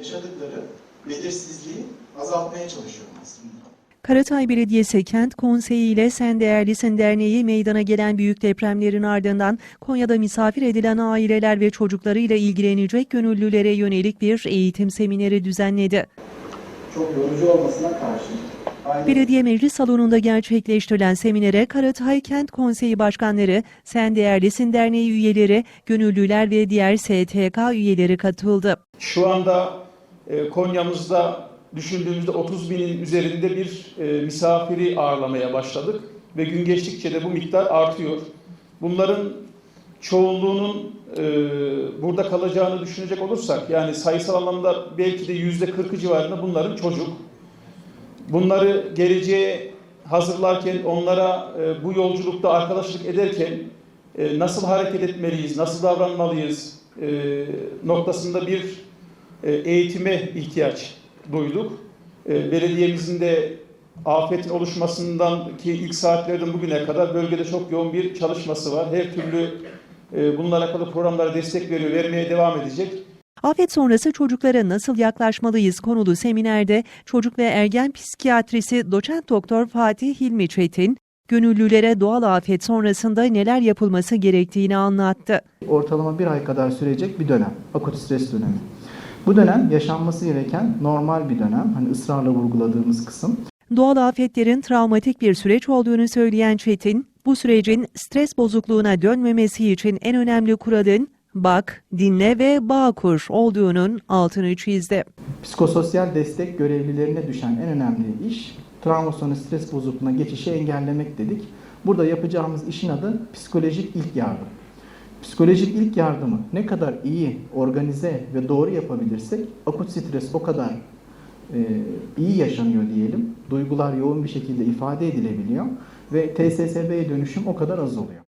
yaşadıkları belirsizliği azaltmaya çalışıyorum aslında. Karatay Belediyesi Kent Konseyi ile Sen Değerlisin Derneği meydana gelen büyük depremlerin ardından Konya'da misafir edilen aileler ve çocuklarıyla ilgilenecek gönüllülere yönelik bir eğitim semineri düzenledi. Çok yorucu olmasına karşı aile Belediye Meclis Salonu'nda gerçekleştirilen seminere Karatay Kent Konseyi Başkanları, Sen Değerlisin Derneği üyeleri, gönüllüler ve diğer STK üyeleri katıldı. Şu anda Konya'mızda düşündüğümüzde 30 binin üzerinde bir e, misafiri ağırlamaya başladık ve gün geçtikçe de bu miktar artıyor. Bunların çoğunluğunun e, burada kalacağını düşünecek olursak yani sayısal anlamda belki de yüzde 40'ı civarında bunların çocuk. Bunları geleceğe hazırlarken onlara e, bu yolculukta arkadaşlık ederken nasıl hareket etmeliyiz, nasıl davranmalıyız noktasında bir eğitime ihtiyaç duyduk. E, Belediyemizin de afetin oluşmasından ki ilk saatlerden bugüne kadar bölgede çok yoğun bir çalışması var. Her türlü e, bununla alakalı programlara destek veriyor, vermeye devam edecek. Afet sonrası çocuklara nasıl yaklaşmalıyız konulu seminerde çocuk ve ergen psikiyatrisi doçent doktor Fatih Hilmi Çetin, gönüllülere doğal afet sonrasında neler yapılması gerektiğini anlattı. ortalama bir ay kadar sürecek bir dönem. Akut stres dönemi. Bu dönem yaşanması gereken normal bir dönem. Hani ısrarla vurguladığımız kısım. Doğal afetlerin travmatik bir süreç olduğunu söyleyen Çetin, bu sürecin stres bozukluğuna dönmemesi için en önemli kuralın bak, dinle ve bağ kur olduğunun altını çizdi. Psikososyal destek görevlilerine düşen en önemli iş travma sonrası stres bozukluğuna geçişi engellemek dedik. Burada yapacağımız işin adı psikolojik ilk yardım. Psikolojik ilk yardımı ne kadar iyi, organize ve doğru yapabilirsek akut stres o kadar e, iyi yaşanıyor diyelim. Duygular yoğun bir şekilde ifade edilebiliyor ve TSSB'ye dönüşüm o kadar az oluyor.